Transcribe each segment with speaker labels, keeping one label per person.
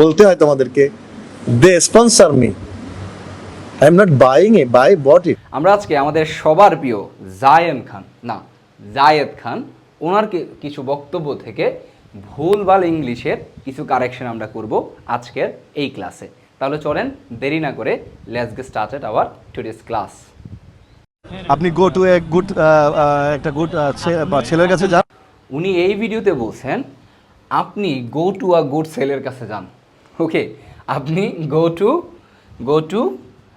Speaker 1: বলতে হয় তোমাদেরকে they sponsor me I am not buying a buy bought it
Speaker 2: আমরা আজকে আমাদের সবার প্রিয় জায়েন খান না জায়েদ খান ওনার কিছু বক্তব্য থেকে ভুলভাল ইংলিশের কিছু কারেকশন আমরা করব আজকের এই ক্লাসে তাহলে চলেন দেরি না করে let's get started our today's class
Speaker 3: আপনি গো টু এ গুড একটা গুড ছেলের কাছে যান।
Speaker 2: উনি এই ভিডিওতে বলছেন আপনি গো টু আ গুড সেলের কাছে যান। ওকে আপনি go to go to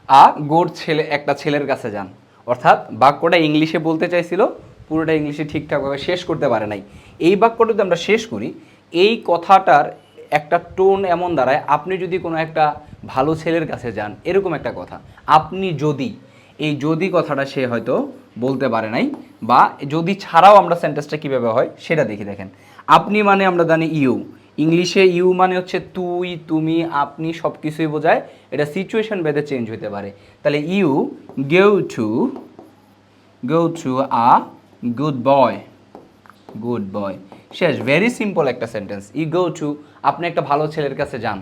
Speaker 2: a good ছেলে, একটা ছেলের কাছে যান। অর্থাৎ বাক্যটা ইংলিশে বলতে চাইছিল, পুরোটা ইংলিশে ঠিকঠাকভাবে শেষ করতে পারে নাই। এই বাক্যটা যদি আমরা শেষ করি, এই কথাটার একটা টোন এমন দাঁড়ায়, আপনি যদি কোনো একটা ভালো ছেলের কাছে যান, এরকম একটা কথা। আপনি যদি, এই যদি কথাটা সে হয়তো বলতে পারে নাই, বা যদি ছাড়াও আমরা সেন্টেন্সটা কীভাবে হয়, সেটা দেখি দেখেন। আপনি মানে আমরা জানি ইউ ইংলিশে ইউ মানে হচ্ছে তুই, তুমি, আপনি সব কিছুই বোঝায়। এটা সিচুয়েশন বেঁধে চেঞ্জ হতে পারে। তাহলে you go to, go to a good boy. Good boy. শেষ ভেরি সিম্পল একটা সেন্টেন্স ই গো টু, আপনি একটা ভালো ছেলের কাছে যান।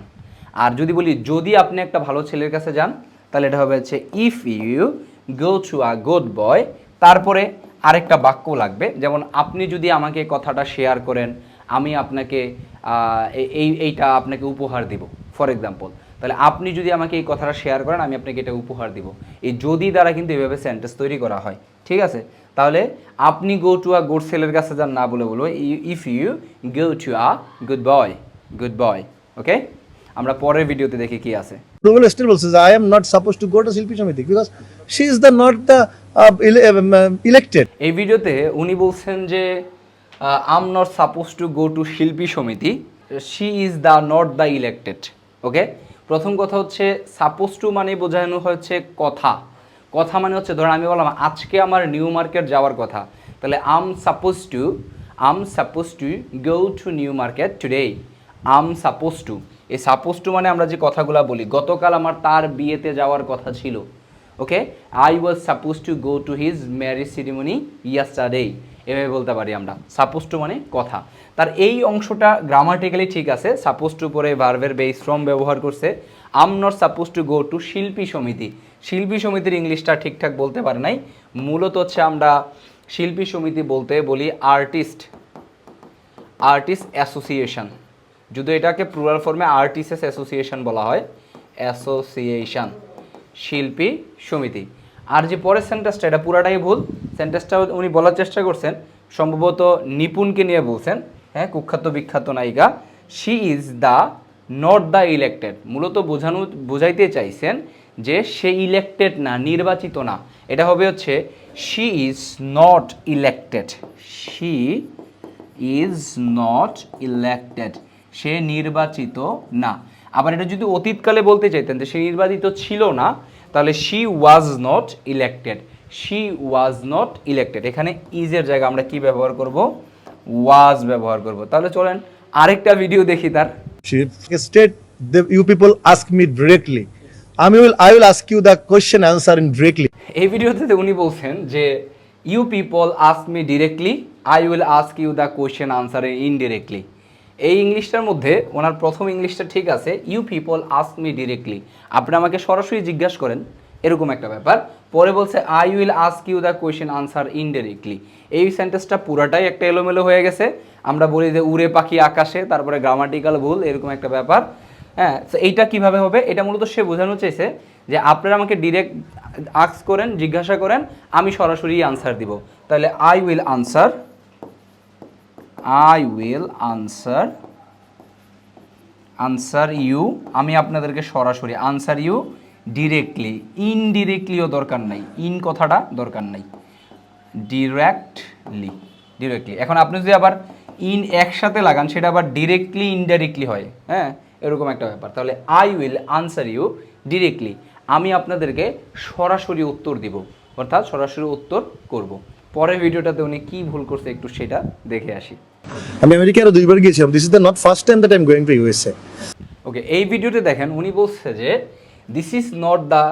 Speaker 2: আর যদি বলি, যদি আপনি একটা ভালো ছেলের কাছে যান, তাহলে এটা হবে হচ্ছে if you go to a good boy তারপরে আরেকটা বাক্য লাগবে। যেমন, আপনি যদি আমাকে কথাটা শেয়ার করেন আমি আপনাকে এই এইটা আপনাকে উপহার দিব। ফর এক্সাম্পল তাহলে আপনি যদি আমাকে এই কথাটা শেয়ার করেন আমি আপনাকে এটা উপহার দিব। এই যদি দ্বারা কিন্তু এভাবে সেন্টেন্স তৈরি করা হয় ঠিক আছে? তাহলে আপনি গো টু আ গুড সেলের কাছে যান না বলে বলব if you go to a good boy good boy okay আমরা পরের ভিডিওতে দেখি কি আছে।
Speaker 1: I am not supposed to go to Silpi Shamiti because she is the not the uh, ele- um, uh, elected.
Speaker 2: এই ভিডিওতে উনি বলছেন যে I'm not suppose to go to Shilpi Samiti she is the not the elected okay প্রথম কথা হচ্ছে suppose to মানে বোঝানো হচ্ছে কথা। কথা মানে হচ্ছে ধরো আমি বললাম, আজকে আমার নিউ মার্কেট যাওয়ার কথা। তাহলে I'm suppose to I'm suppose to go to New Market today I'm suppose to এই সাপোজ টু মানে আমরা যে কথাগুলো বলি, গতকাল আমার তার বিয়েতে যাওয়ার কথা ছিল okay I was suppose to go to his marriage ceremony yesterday এভাবে বলতে পারি আমরা। সাপোজ টু মানে কথা। তার এই অংশটা গ্রামাটিক্যালি ঠিক আছে সাপোজ টু পরে ভার্বের বেস ফ্রম ব্যবহার করছে। I'm not suppose to go to Shilpi Samiti. Shilpi সমিতির ইংলিশটা ঠিকঠাক বলতে পারে নাই। মূলত হচ্ছে আমরা শিল্পী সমিতি বলতে বলি আর্টিস্ট আর্টিস্ট অ্যাসোসিয়েশন যদি এটাকে প্লুরাল ফর্মে আর্টিস্টস অ্যাসোসিয়েশন বলা হয়। অ্যাসোসিয়েশন শিল্পী সমিতি। আর যে পরের সেন্টেন্সটা এটা পুরাটাই ভুল। সেন্টেন্সটা উনি বলার চেষ্টা করছেন, সম্ভবত নিপুণকে নিয়ে বলছেন হ্যাঁ কুখ্যাত বিখ্যাত নায়িকা। She is the not the elected মূলত বোঝানো, বোঝাইতে চাইছেন যে সে ইলেক্টেড না, নির্বাচিত না। এটা হবে হচ্ছে she is not elected she is not elected সে নির্বাচিত না। আবার এটা যদি অতীতকালে বলতে চাইতেন যে সে নির্বাচিত ছিল না তাহলে she was not elected she was not elected এখানে ইজের জায়গা আমরা কি ব্যবহার করব? ওয়াজ ব্যবহার করব। তাহলে চলেন আরেকটা ভিডিও দেখি তার।
Speaker 1: She state the, you people ask me directly. I will I will ask you the question answer
Speaker 2: এই ভিডিওতে উনি বলছেন যে you people ask me directly I will ask you the question answer indirectly এই ইংলিশটার মধ্যে ওনার প্রথম ইংলিশটা ঠিক আছে you people ask me directly আপনি আমাকে সরাসরি জিজ্ঞাসা করেন, এরকম একটা ব্যাপার। পরে বলছে I will ask you the question answer indirectly এই সেন্টেন্সটা পুরাটাই একটা এলোমেলো হয়ে গেছে। আমরা বলি যে, উড়ে পাখি আকাশে তারপরে গ্রামাটিক্যাল ভুল এরকম একটা ব্যাপার। হ্যাঁ তো এইটা কীভাবে হবে? এটা মূলত সে বোঝানো চাইছে যে, আপনারা আমাকে ডিরেক্ট আক্স করেন, জিজ্ঞাসা করেন, আমি সরাসরি আনসার দিব। তাহলে I will answer I will answer answer you আমি আপনাদেরকে সরাসরি আনসার ইউ ডিরেক্টলি ইনডিরেক্টলিও দরকার নাই। ইন কথাটা দরকার নাই। ডিরেক্টলি ডিরেক্টলি এখন আপনি যদি আবার ইন একসাথে লাগান, সেটা আবার ডিরেক্টলি ইনডাইরেক্টলি হয়। হ্যাঁ? এরকম একটা ব্যাপার। তাহলে I will answer you directly আমি আপনাদেরকে সরাসরি উত্তর দিব। অর্থাৎ সরাসরি উত্তর করব। পরের ভিডিওটাতে উনি কি ভুল করছে একটু সেটা দেখে আসি।
Speaker 1: আমি আমেরিকা আরও দুইবার গিয়েছিলাম। This is the not first time that I am going to USA
Speaker 2: okay এই ভিডিওতে দেখেন উনি বলছে যে this is not the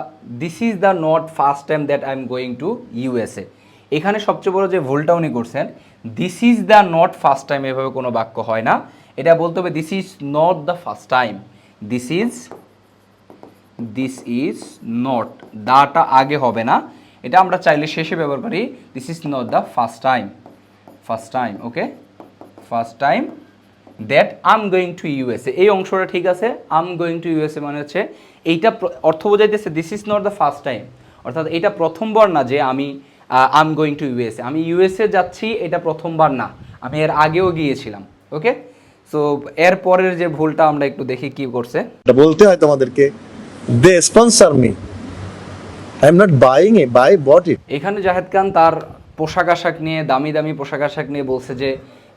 Speaker 2: this is the not first time that I am going to USA এখানে সবচেয়ে বড় যে ভুলটা উনি করছেন this is the not first time এভাবে কোনো বাক্য হয় না। এটা বলতে হবে this is not the first time this is this is not দাটা আগে হবে না। এটা আমরা চাইলে শেষে ব্যবহার করি this is not the first time first time okay first time that I'm going to USA এই অংশটা ঠিক আছে? আম গোয়িং টু ইউএসএ মানে হচ্ছে এইটা অর্থ বোঝাইতেছে this is not the first time অর্থাৎ এটা প্রথমবার না যে আমি আম গোয়িং টু ইউএসএ আমি ইউএসএ যাচ্ছি, এটা প্রথমবার না। আমি এর আগেও গিয়েছিলাম ওকে সো এর পরের যে ভুলটা আমরা একটু দেখি কি করছে।
Speaker 1: বলতে হয় তোমাদেরকে they sponsor me I am not buying a buy bought it
Speaker 2: এখানে জাহেদ খান তার পোশাক আশাক নিয়ে, দামি দামি পোশাক আশাক নিয়ে বলছে যে,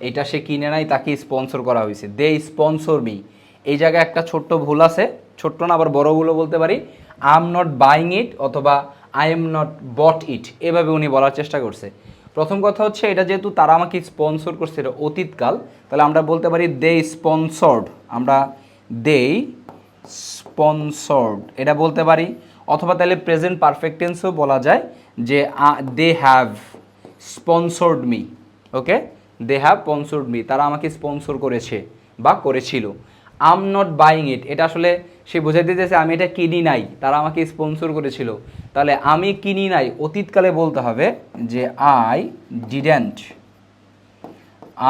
Speaker 2: এটা সে কিনে নাই, তাকে স্পন্সর করা হয়েছে। দে স্পন্সর মি এই জায়গায় একটা ছোট্ট ভুল আছে। ছোট্ট না, আবার বড় ভুলও বলতে পারি। I am not buying it অথবা I am not bought it এভাবে উনি বলার চেষ্টা করছে। প্রথম কথা হচ্ছে, এটা যেহেতু তারা আমাকে স্পন্সর করছে, এটা অতীতকাল, তাহলে আমরা বলতে পারি দে স্পন্সর্ড আমরা দে স্পন্সর্ড এটা বলতে পারি অথবা তাহলে প্রেজেন্ট পারফেক্ট টেন্সও বলা যায় যে they have sponsored me okay they have sponsored me তারা আমাকে স্পন্সর করেছে বা করেছিল। আম নট বাইং ইট এটা আসলে সে বোঝাতে চাইছে, আমি এটা কিনি নাই, তারা আমাকে স্পন্সর করেছিল। তাহলে আমি কিনি নাই, অতীতকালে বলতে হবে যে আই ডিডেন্ট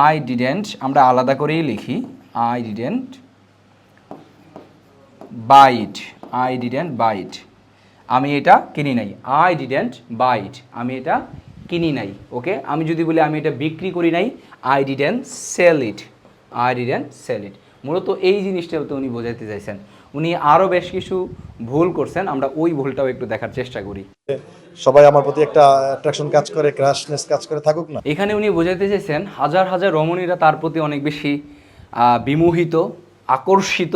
Speaker 2: আই ডিডেন্ট আমরা আলাদা করেই লিখি I didn't bite I didn't bite আমি এটা কিনি নাই। আই ডিডেন্ট বাইট আমি এটা কিনি নাই। ওকে আমি যদি বলি আমি এটা বিক্রি করি নাই I didn't sell it I didn't sell it মূলত এই জিনিসটা তো উনি বোঝাতে চাইছেন। উনি আরও বেশ কিছু ভুল করছেন। আমরা ওই ভুলটাও একটু দেখার চেষ্টা করি।
Speaker 1: সবাই আমার প্রতি একটা অ্যাট্রাকশন কাজ করে ক্রাশনেস কাজ করে থাকুক না।
Speaker 2: এখানে উনি বোঝাতে চেয়েছেন হাজার হাজার রমণীরা তার প্রতি অনেক বেশি বিমোহিত আকর্ষিত।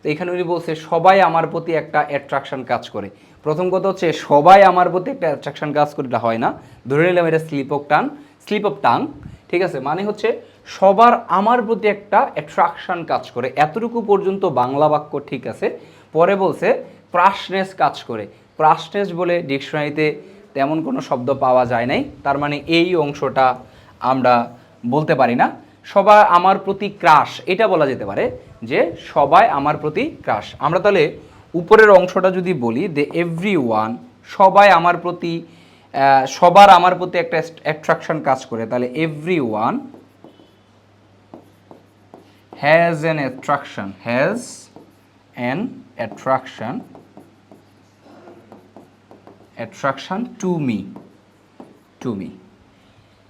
Speaker 2: তো এখানে উনি বলছে সবাই আমার প্রতি একটা অ্যাট্রাকশন কাজ করে। প্রথম কথা হচ্ছে, সবাই আমার প্রতি একটা অ্যাট্রাকশন কাজ করে, এটা হয় না। ধরে নিলাম এটা slip of tongue slip of tongue ঠিক আছে? মানে হচ্ছে, সবার আমার প্রতি একটা অ্যাট্রাকশন কাজ করে। এতটুকু পর্যন্ত বাংলা বাক্য ঠিক আছে। পরে বলছে প্রাশনেস কাজ করে। প্রাশনেস বলে ডিকশনারিতে তেমন কোনো শব্দ পাওয়া যায় নাই। তার মানে এই অংশটা আমরা বলতে পারি না। সবাই আমার প্রতি ক্রাশ এটা বলা যেতে পারে যে সবাই আমার প্রতি ক্রাশ আমরা তাহলে উপরের অংশটা যদি বলি দে এভরি ওয়ান সবাই আমার প্রতি সবার আমার প্রতি একটা অ্যাট্রাকশন কাজ করে। তাহলে every one has an attraction has an attraction attraction to me to me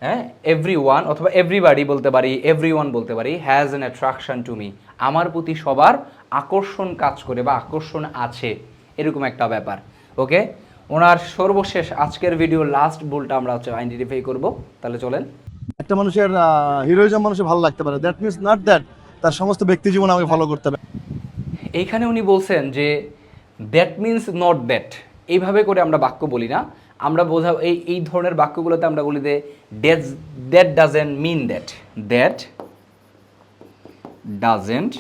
Speaker 2: হ্যাঁ? এভরি ওয়ান অথবা এভরিবাডি বলতে পারি এভরি ওয়ান বলতে পারি has an attraction to me আমার প্রতি সবার আকর্ষণ কাজ করে বা আকর্ষণ আছে এরকম একটা ব্যাপার ওকে ওনার সর্বশেষ আজকের ভিডিও লাস্ট ভুলটা আমরা হচ্ছে আইডেন্টিফাই করব তাহলে চলেন।
Speaker 3: একটা মানুষের হিরোইজম মানুষের ভালো লাগতে পারে। দ্যাট মিনস নট দ্যাট তার সমস্ত ব্যক্তি জীবন আমাকে ফলো করতে হবে।
Speaker 2: এইখানে উনি বলছেন যে দ্যাট মিন্স নট দ্যাট এইভাবে করে আমরা বাক্য বলি না। আমরা বোঝা এই এই ধরনের বাক্যগুলোতে আমরা বলি যে that doesn't mean that that doesn't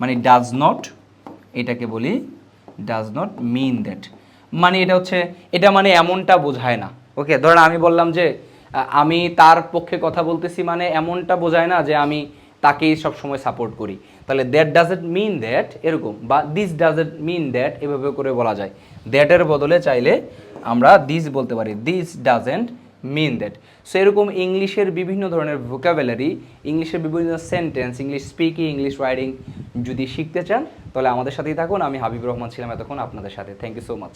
Speaker 2: মানে ডাজ নট এটাকে বলি ডাজ নট মিন দ্যাট মানে এটা হচ্ছে, এটা মানে এমনটা বোঝায় না। ওকে ধরেন আমি বললাম যে আমি তার পক্ষে কথা বলতেছি মানে এমনটা বোঝায় না যে আমি তাকেই সব সময় সাপোর্ট করি। তাহলে দ্যাট ডাজেন্ট মিন দ্যাট এরকম, বা দিস ডাজেন্ট মিন দ্যাট এভাবে করে বলা যায়। দ্যাটের বদলে চাইলে আমরা দিস বলতে পারি this doesn't mean that so এরকম ইংলিশের বিভিন্ন ধরনের ভোকাবেলারি ইংলিশের বিভিন্ন sentence English speaking English riding যদি শিখতে চান, তাহলে আমাদের সাথেই থাকুন, আমি হাবিব রহমান ছিলাম এতক্ষণ আপনাদের সাথে। Thank you so much